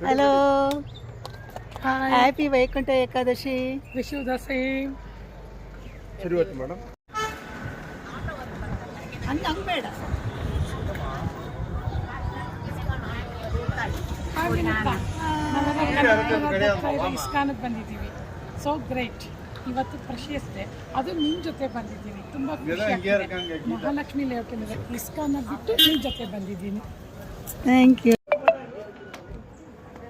Hello happy Vaikuntha Ekadashi wish you the same ಸರಿ ಹೋಯ್ತು madam. ಹಂಗೆ ಹಂಗೆ ಬೇಡ. ಇಸ್ಕಾನಕ್ಕೆ ಬಂದಿದ್ದೀವಿ. ಸೊ ಗ್ರೇಟ್ ಇವತ್ತು ಪ್ರಶಸ್ತೆ ಡೇ ಅದು ನಿಮ್ಮ ಜೊತೆ ಬಂದಿದ್ದೀನಿ ತುಂಬ. ಮಹಾಲಕ್ಷ್ಮಿ ಲೇಔಟ್ ಇಸ್ಕಾನ ಬಿಟ್ಟು ನಿಮ್ಮ ಜೊತೆ ಬಂದಿದ್ದೀನಿ. ಥ್ಯಾಂಕ್ ಯು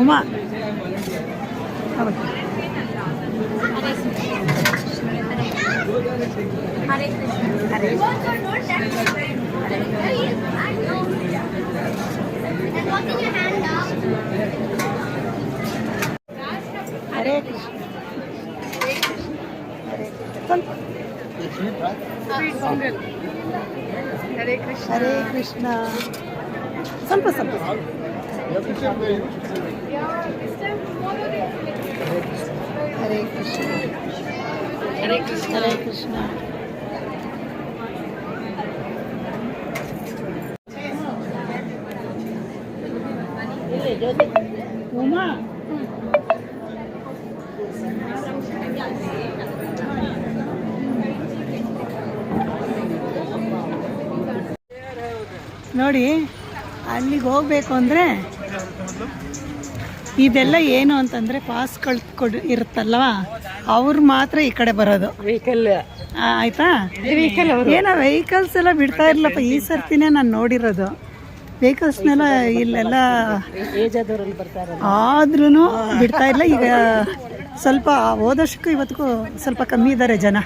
ಉಮಾ ಹೌದು ಹರೇ ಕೃಷ್ಣ ಹರೇ ಕೃಷ್ಣ ಸ್ವಲ್ಪ ಹರೇ ಕೃಷ್ಣ ಸ್ವಲ್ಪ ಸ್ವಲ್ಪ ಹರೇ ಕೃಷ್ಣ ಹರೇ ಕೃಷ್ಣ ಹರೇ ಕೃಷ್ಣ ಉಮಾ ನೋಡಿ ಅಲ್ಲಿಗೆ ಹೋಗ್ಬೇಕು ಅಂದರೆ ಇದೆಲ್ಲ ಏನು ಅಂತಂದರೆ ಪಾಸ್ ಕೊಡ್ ಇರುತ್ತಲ್ವ? ಅವ್ರು ಮಾತ್ರ ಈ ಕಡೆ ಬರೋದು. ವೆಹಿಕಲ್ ಆಯಿತಾ? ಏನೋ ವೆಹಿಕಲ್ಸ್ ಎಲ್ಲ ಬಿಡ್ತಾ ಇರ್ಲಪ್ಪ ಈ ಸರ್ತಿನೇ ನಾನು ನೋಡಿರೋದು. ವೆಹಿಕಲ್ಸ್ನೆಲ್ಲ ಇಲ್ಲೆಲ್ಲ ಆದ್ರೂ ಬಿಡ್ತಾ ಇಲ್ಲ. ಈಗ ಸ್ವಲ್ಪ ಹೋದಷ್ಟಕ್ಕೂ ಇವತ್ತಿಗೂ ಸ್ವಲ್ಪ ಕಮ್ಮಿ ಇದ್ದಾರೆ ಜನ.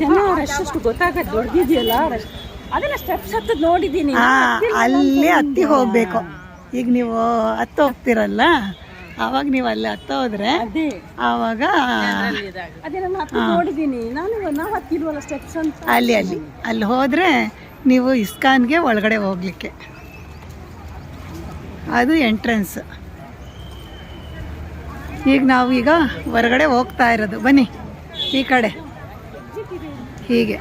ಜನ ರಶ್ ಅಷ್ಟು ಗೊತ್ತಾಗತ್ತೆ ದೊಡ್ಡದಿದೆಯಲ್ಲ ರಶ್ ಅದೆಲ್ಲ ಸ್ಟೆಪ್ಸ್ ಹತ್ತದ್ ನೋಡಿದ್ದೀನಿ. ಅಲ್ಲಿ ಹತ್ತಿ ಹೋಗ್ಬೇಕು. ಈಗ ನೀವು ಹತ್ತು ಹೋಗ್ತಿರಲ್ಲ? ಅವಾಗ ನೀವು ಅಲ್ಲಿ ಹತ್ತ ಹೋದ್ರೆ ಅವಾಗ ಆವಾಗ ನೋಡಿದ್ದೀನಿ ನಾನು ನಾವು ಹತ್ತಿಲ್ವಲ್ಲ ಸ್ಟೆಪ್ಸ್ ಅಂತ. ಅಲ್ಲಿ ಅಲ್ಲಿ. ಅಲ್ಲಿ ಹೋದರೆ ನೀವು ಇಸ್ಕಾನ್ಗೆ ಒಳಗಡೆ ಹೋಗ್ಲಿಕ್ಕೆ. ಅದು ಎಂಟ್ರೆನ್ಸ್ ಈಗ ನಾವು ಈಗ ಹೊರಗಡೆ ಹೋಗ್ತಾ ಇರೋದು. ಬನ್ನಿ ಈ ಕಡೆ. ಹೀಗೆ.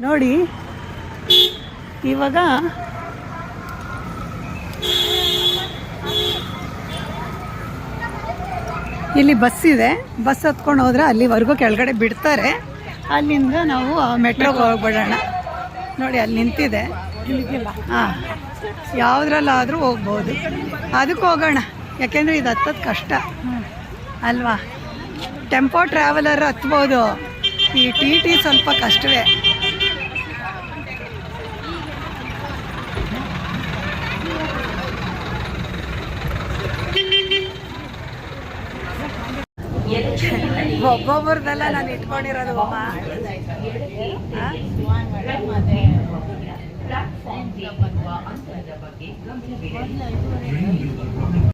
ನೋಡಿ ಇವಾಗ ಇಲ್ಲಿ ಬಸ್ ಇದೆ. ಬಸ್ ಹತ್ಕೊಂಡು ಹೋದ್ರೆ ಅಲ್ಲಿವರೆಗೂ ಕೆಳಗಡೆ ಬಿಡ್ತಾರೆ. ಅಲ್ಲಿಂದ ನಾವು ಮೆಟ್ರೋಗೆ ಹೋಗ್ಬಿಡೋಣ. ನೋಡಿ, ಅಲ್ಲಿ ನಿಂತಿದೆ. ಹಾಂ, ಯಾವುದ್ರಲ್ಲಾದರೂ ಹೋಗ್ಬೋದು. ಅದಕ್ಕೆ ಹೋಗೋಣ. ಯಾಕೆಂದರೆ ಇದು ಹತ್ತೋದು ಕಷ್ಟ. ಅಲ್ವಾ? ಟೆಂಪೋ ಟ್ರಾವೆಲರ್ ಹತ್ಬೋದು. ಈ ಟಿ ಟಿ ಸ್ವಲ್ಪ ಕಷ್ಟವೇ. ಒಬ್ಬೊಬ್ಬರದೆಲ್ಲ ನಾನು ಇಟ್ಕೊಂಡಿರೋದು ಅಮ್ಮ ಆ?